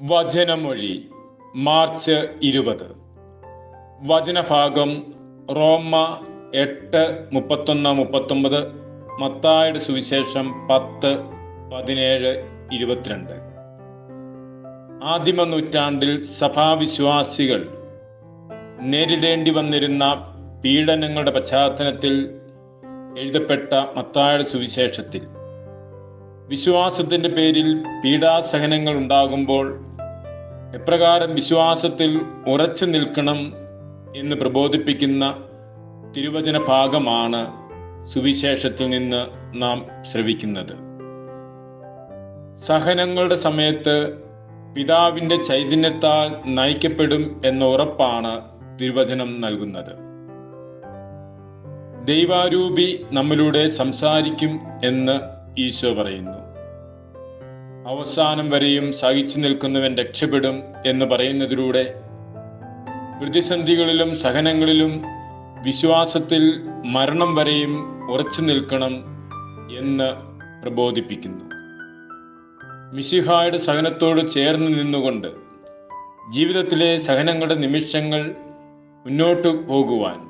വചനമൊഴി March ഇരുപത്. വചനഭാഗം റോമ എട്ട് മുപ്പത്തൊന്ന് മുപ്പത്തൊമ്പത് മത്തായുടെ സുവിശേഷം പത്ത് പതിനേഴ് ഇരുപത്തിരണ്ട്. ആദിമ നൂറ്റാണ്ടിൽ സഭാവിശ്വാസികൾ നേരിടേണ്ടി വന്നിരുന്ന പീഡനങ്ങളുടെ പശ്ചാത്തലത്തിൽ എഴുതപ്പെട്ട മത്തായുടെ സുവിശേഷത്തിൽ. വിശ്വാസത്തിന്റെ പേരിൽ പീഡാസഹനങ്ങൾ ഉണ്ടാകുമ്പോൾ എപ്രകാരം വിശ്വാസത്തിൽ ഉറച്ചു നിൽക്കണം എന്ന് പ്രബോധിപ്പിക്കുന്ന തിരുവചന ഭാഗമാണ് സുവിശേഷത്തിൽ നിന്ന് നാം ശ്രവിക്കുന്നത്. സഹനങ്ങളുടെ സമയത്ത് പിതാവിന്റെ ചൈതന്യത്താൽ നയിക്കപ്പെടും എന്ന ഉറപ്പാണ് തിരുവചനം നൽകുന്നത്. ദൈവാരൂപി നമ്മിലൂടെ സംസാരിക്കും എന്ന് ഈശോ പറയുന്നു. അവസാനം വരെയും സഹിച്ചു നിൽക്കുന്നവൻ രക്ഷപ്പെടും എന്ന് പറയുന്നതിലൂടെ പ്രതിസന്ധികളിലും സഹനങ്ങളിലും വിശ്വാസത്തിൽ മരണം വരെയും ഉറച്ചു നിൽക്കണം എന്ന് പ്രബോധിപ്പിക്കുന്നു. മിശിഹായുടെ സഹനത്തോട് ചേർന്ന് നിന്നുകൊണ്ട് ജീവിതത്തിലെ സഹനങ്ങളുടെ നിമിഷങ്ങൾ മുന്നോട്ട് പോകുവാൻ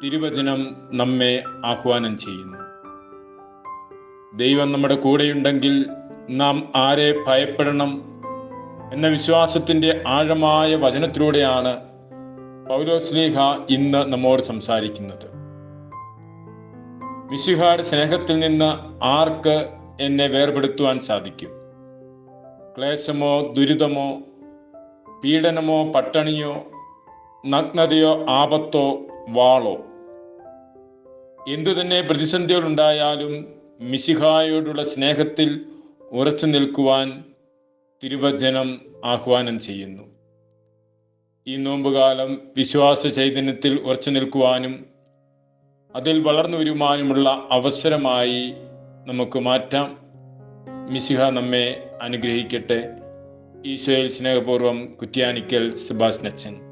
തിരുവചനം നമ്മെ ആഹ്വാനം ചെയ്യുന്നു. ദൈവം നമ്മുടെ കൂടെയുണ്ടെങ്കിൽ നാം ആരെ ഭയപ്പെടണം എന്ന വിശ്വാസത്തിന്റെ ആഴമായ വചനത്തിലൂടെയാണ് പൗലോസ്ലീഹ ഇന്ന് നമ്മോട് സംസാരിക്കുന്നത്. മിശിഹായുടെ സ്നേഹത്തിൽ നിന്ന് ആർക്ക് എന്നെ വേർപെടുത്തുവാൻ സാധിക്കും? ക്ലേശമോ ദുരിതമോ പീഡനമോ പട്ടണിയോ നഗ്നതയോ ആപത്തോ വാളോ? എന്തു തന്നെ പ്രതിസന്ധികളുണ്ടായാലും മിശിഹായോടുള്ള സ്നേഹത്തിൽ ഉറച്ചു നിൽക്കുവാൻ തിരുവചനം ആഹ്വാനം ചെയ്യുന്നു. ഈ നോമ്പുകാലം വിശ്വാസ ചൈതന്യത്തിൽ ഉറച്ചു നിൽക്കുവാനും അതിൽ വളർന്നു വരുവാനുമുള്ള അവസരമായി നമുക്ക് മാറ്റാം. മിശിഹ നമ്മെ അനുഗ്രഹിക്കട്ടെ. ഈശോയിൽ സ്നേഹപൂർവം കുറ്റ്യാനിക്കൽ സുഭാഷ് നച്ചൻ.